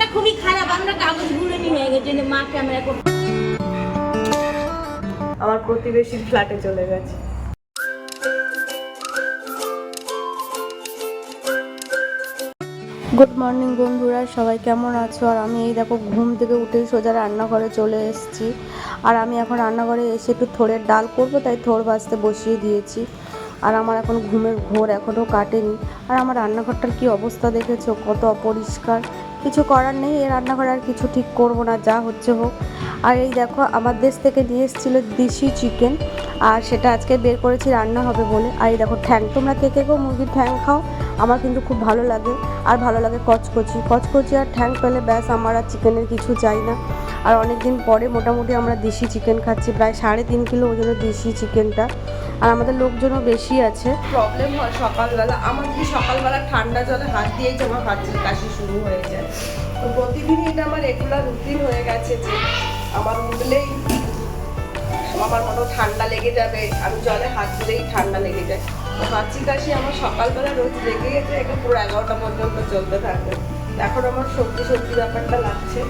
কপালটা খুবই খারাপ আমরা কাগজ ঘুরে নিয়ে গেছি যে মা ক্যামেরা করতে আমার প্রতিবেশীর ফ্ল্যাটে চলে গেছে। গুড মর্নিং বন্ধুরা সবাই কেমন আছো? আর আমি এই দেখো ঘুম থেকে উঠেই সোজা রান্নাঘরে চলে এসেছি। আর আমি এখন রান্নাঘরে এসে একটু থোড়ের ডাল করব তাই থোড় ভাজতে বসিয়ে দিয়েছি। আর আমার এখন ঘুমের ঘোর এখনও কাটেনি। আর আমার রান্নাঘরটার কি অবস্থা দেখেছ? কত অপরিষ্কার। কিছু করার নেই, এই রান্নাঘরে আর কিছু ঠিক করব না, যা হচ্ছে হোক। আর এই দেখো, আমার দেশ থেকে নিয়ে এসেছিল দেশি চিকেন আর সেটা আজকে বের করেছি, রান্না হবে বলে। আর এই দেখো, ঠ্যাং, তোমরা কে গো মুরগির ঠ্যাং খাও? আমার কিন্তু খুব ভালো লাগে, আর ভালো লাগে কচকচি। কচকচি আর ঠ্যাং পেলে ব্যাস, আমার আর চিকেনের কিছু চাই না। আর অনেক দিন পরে মোটামুটি আমরা দেশি চিকেন খাচ্ছি, প্রায় সাড়ে তিন কিলো ওজনের দেশি চিকেনটা আর আমাদের লোকজনও বেশি আছে। প্রবলেম হয় সকালবেলা। আমার কি সকালবেলা ঠান্ডা জলে হাত দিয়েই যে আমার হাঁচি কাশি শুরু হয়ে যায়। তো প্রতিদিনই এটা আমার রেগুলার রুটিন হয়ে গেছে যে আমার উঠলেই আমার মতো ঠান্ডা লেগে যাবে। আমি জলে হাত দিলেই ঠান্ডা লেগে যায়। তো হাঁচি কাশি আমার সকালবেলা রোজ লেগে গেছে এটা পুরো এগারোটা পর্যন্ত চলতে থাকবে এখন আমার সবজি সবজি ব্যাপারটা লাগছে।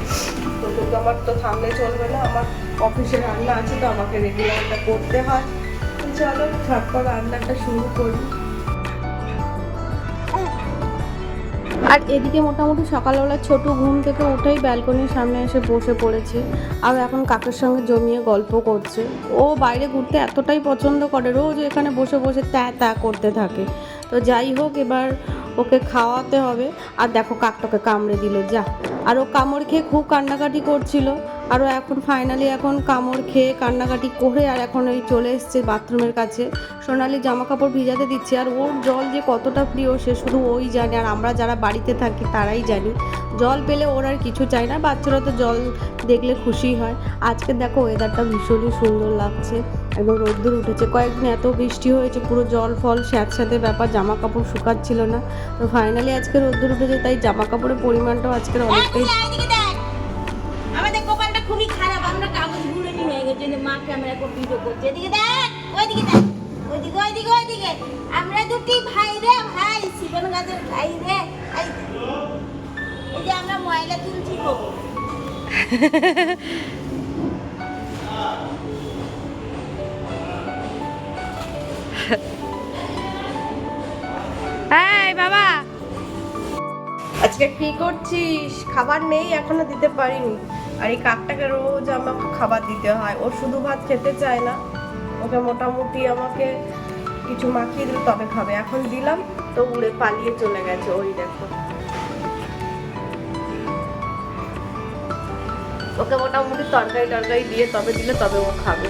তো কিন্তু আমার তো থামলে চলবে না। আমার অফিসে রান্না আছে, তো আমাকে রেগুলারটা করতে হয়। চলো, ঝটপট রান্নাটা শুরু করি। আর এদিকে মোটামুটি সকালবেলা ছোট ঘুম থেকে উঠেই ব্যালকনির সামনে এসে বসে পড়েছে আর এখন কাকের সঙ্গে জমিয়ে গল্প করছে। ও বাইরে ঘুরতে এতটাই পছন্দ করে, রোজ এখানে বসে বসে ত্যা ত্যা করতে থাকে। তো যাই হোক, এবার ওকে খাওয়াতে হবে। আর দেখো, কাকটাকে কামড়ে দিল, যা। আর ও কামড় খেয়ে খুব কান্নাকাটি করছিল। আর ও এখন ফাইনালি এখন কামড় খেয়ে কান্নাকাটি করে আর এখন ওই চলে এসছে বাথরুমের কাছে। সোনালি জামা কাপড় ভিজাতে দিচ্ছে আর ওর জল যে কতটা প্রিয় সে শুধু ওই জানে আর আমরা যারা বাড়িতে থাকি তারাই জানি। জল পেলে ওর আর কিছু চাই না, বাচ্চারা তো জল দেখলে খুশি হয়। আজকে দেখো ওয়েদারটা ভীষণই সুন্দর লাগছে এবং রোদ্দুর উঠেছে। কয়েকদিন এত বৃষ্টি হয়েছে, পুরো জল ফল স্যাঁতস্যাঁতে ব্যাপার জামা কাপড় শুকাচ্ছিল না। তো ফাইনালি আজকে রোদ্দুর উঠেছে, তাই জামা কাপড়ের পরিমাণটাও আজকের অনেকটাই ঘুরে নিয়ে গেছি যে মা ক্যামেরা করতে ভিডিও করছে। এদিকে দেখ ওইদিকে দেখ ওইদিকে ওইদিকে ওইদিকে। আমরা দুটি ভাই রে ভাই শিবন গাছের ভাই রে এই যে আমরা ময়লা তুলছি গো। এই বাবা। আজকে কি করছিস? খাবার নেই এখনও দিতে পারিনি। আর এই কাকটাকে রোজ আমাকে খাবার দিতে হয়। ও শুধু ভাত খেতে চায় না। ওকে মোটামুটি আমাকে কিছু মাখিয়ে দিলে তবে খাবে। এখন দিলাম তো উড়ে পালিয়ে চলে গেছে ওই দেখো। ওকে মোটামুটি তরকারি টরকারি দিয়ে তবে দিলে তবে ও খাবে।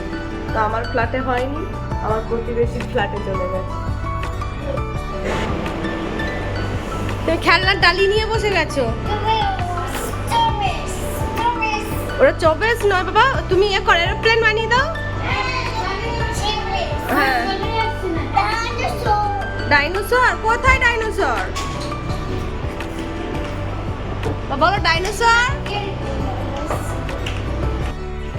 তো আমার ফ্ল্যাটে হয়নি আমার প্রতিবেশীর ফ্ল্যাটে চলে গেছে। তুমি খেলনার ডালি নিয়ে বসে গেছো? ওরা চব্বিশ নয় বাবা, তুমি এ করে এরোপ্লেন বানিয়ে দাও। হ্যাঁ। ডাইনোসর কোথায় ডাইনোসর বলো ডাইনোসর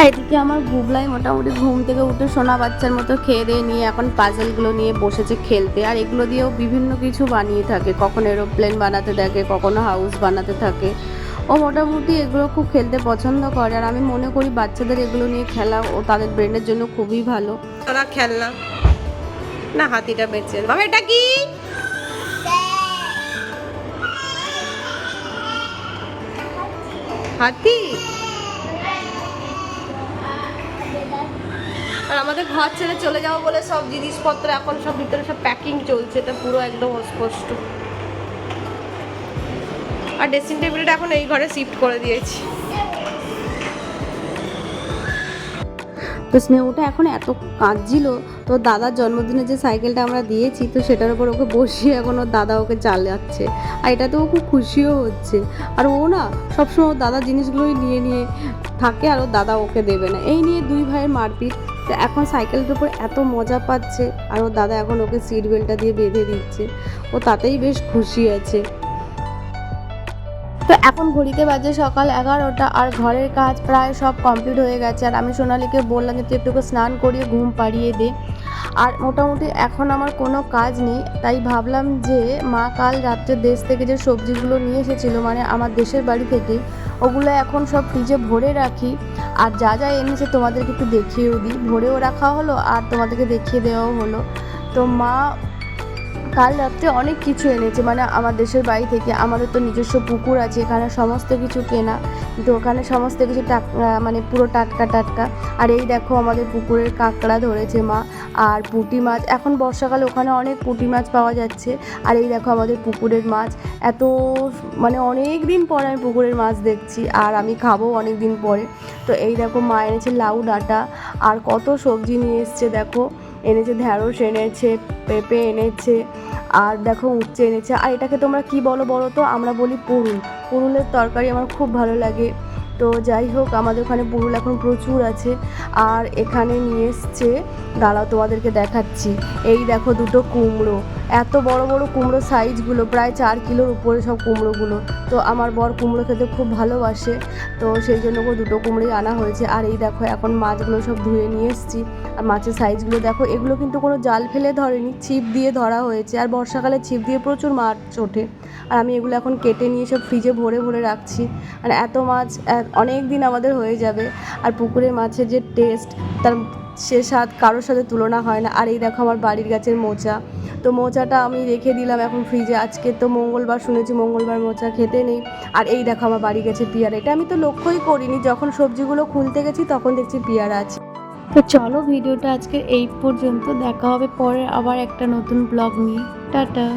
এদিকে আমার গুবলাই মোটামুটি ঘুম থেকে উঠে সোনা বাচ্চার মতো খেয়ে দিয়ে নিয়ে এখন পাজেলগুলো নিয়ে বসেছে খেলতে। আর এগুলো দিয়েও বিভিন্ন কিছু বানিয়ে থাকে। কখনো এরোপ্লেন বানাতে থাকে কখনো হাউস বানাতে থাকে। ও মোটামুটি এগুলো খুব খেলতে পছন্দ করে। আর আমি মনে করি বাচ্চাদের এগুলো নিয়ে খেলা ও তাদের ব্রেনের জন্য খুবই ভালো। তারা খেলনা না। হাতিটা বেঁচে বাবা, এটা কি? হাতি? আর আমাদের ঘর ছেড়ে চলে যাব বলে সব জিনিসপত্র এখন সব ভিতরে সব প্যাকিং চলছে। এটা পুরো একদম অস্পষ্ট। আর ড্রেসিং টেবিলটা এখন এই ঘরে শিফট করে দিয়েছি। তো স্নেহটা এখন এত কাঁদছিল, তো দাদার জন্মদিনে যে সাইকেলটা আমরা দিয়েছি, তো সেটার উপর ওকে বসিয়ে এখন ওর দাদা ওকে চালাচ্ছে। আর এটাতেও খুব খুশিও হচ্ছে। আর ও না সবসময় ওর দাদা জিনিসগুলোই নিয়ে নিয়ে থাকে আর ওর দাদা ওকে দেবে না। এই নিয়ে দুই ভাইয়ের মারপিট। তো এখন সাইকেলটার উপর এত মজা পাচ্ছে, আর ওর দাদা এখন ওকে সিট বেল্টটা দিয়ে বেঁধে দিচ্ছে। ও তাতেই বেশ খুশি আছে। তো এখন ঘড়িতে বাজে সকাল এগারোটা আর ঘরের কাজ প্রায় সব কমপ্লিট হয়ে গেছে। আর আমি সোনালিকে বললাম যে, তুই একটু স্নান করিয়ে ঘুম পাড়িয়ে দে। আর মোটামুটি এখন আমার কোনো কাজ নেই। তাই ভাবলাম যে, মা কাল রাত্রে দেশ থেকে যে সবজিগুলো নিয়ে এসেছিল মানে আমার দেশের বাড়ি থেকে, ওগুলো এখন সব ফ্রিজে ভরে রাখি। আর যা যা এনেছে তোমাদেরকে একটু দেখিয়েও দিই। ভরেও রাখা হলো আর তোমাদেরকে দেখিয়ে দেওয়াও হলো। তো মা কাল রাত্রে অনেক কিছু এনেছে। মানে আমার দেশের বাড়ি থেকে আমাদের তো নিজস্ব পুকুর আছে, এখানে সমস্ত কিছু কেনা। তো ওখানে সমস্ত কিছু মানে পুরো টাটকা টাটকা। আর এই দেখো আমাদের পুকুরের কাঁকড়া ধরেছে মা আর পুঁটি মাছ। এখন বর্ষাকালে ওখানে অনেক পুঁটি মাছ পাওয়া যাচ্ছে। আর এই দেখো আমাদের পুকুরের মাছ। এত মানে অনেক দিন পরে আমি পুকুরের মাছ দেখছি আর আমি খাব অনেক দিন পরে। তো এই দেখো মা এনেছে লাউ ডাঁটা। আর কত সবজি নিয়ে এসছে দেখো। এনেছে, ঢ্যাঁড়স এনেছে, পেঁপে এনেছে, আর দেখো উচ্ছে এনেছে। আর এটাকে তোমরা কি বলো বলো তো? আমরা বলি পুরুল। পুরুলের তরকারি আমার খুব ভালো লাগে। তো যাই হোক, আমাদের ওখানে পুরুল এখন প্রচুর আছে। আর এখানে নিয়ে এসছে, দাঁড়াও তোমাদেরকে দেখাচ্ছি। এই দেখো দুটো কুমড়ো। এত বড় বড় কুমড়ো সাইজগুলো, প্রায় চার কিলোর উপরে সব কুমড়োগুলো। তো আমার বর কুমড়ো খেতে খুব ভালোবাসে, তো সেই জন্য করে দুটো কুমড়োই আনা হয়েছে। আর এই দেখো, এখন মাছগুলো সব ধুয়ে নিয়ে এসেছি। আর মাছের সাইজগুলো দেখো, এগুলো কিন্তু কোনো জাল ফেলে ধরেনি, ছিপ দিয়ে ধরা হয়েছে। আর বর্ষাকালে ছিপ দিয়ে প্রচুর মাছ ওঠে। আর আমি এগুলো এখন কেটে নিয়ে সব ফ্রিজে ভরে ভরে রাখছি। আর এত মাছ অনেক দিন আমাদের হয়ে যাবে। আর পুকুরের মাছের যে টেস্ট তার সে স্বাদ কারোর সাথে তুলনা হয় না। আর এই দেখো, আমার বাড়ির গাছের মোচা। তো মোচাটা আমি রেখে দিলাম এখন ফ্রিজে আজকে তো মঙ্গলবার শুনেছি মঙ্গলবার মোচা খেতে নেই। আর এই দেখো আমার বাড়ি গেছে পিয়ারা। এটা আমি তো লক্ষ্যই করিনি। যখন সবজিগুলো খুলতে গেছি তখন দেখছি পিয়ারা আছে। তো চলো ভিডিওটা আজকে এই পর্যন্ত। দেখা হবে পরে আবার একটা নতুন ব্লগ নিয়ে। টাটা।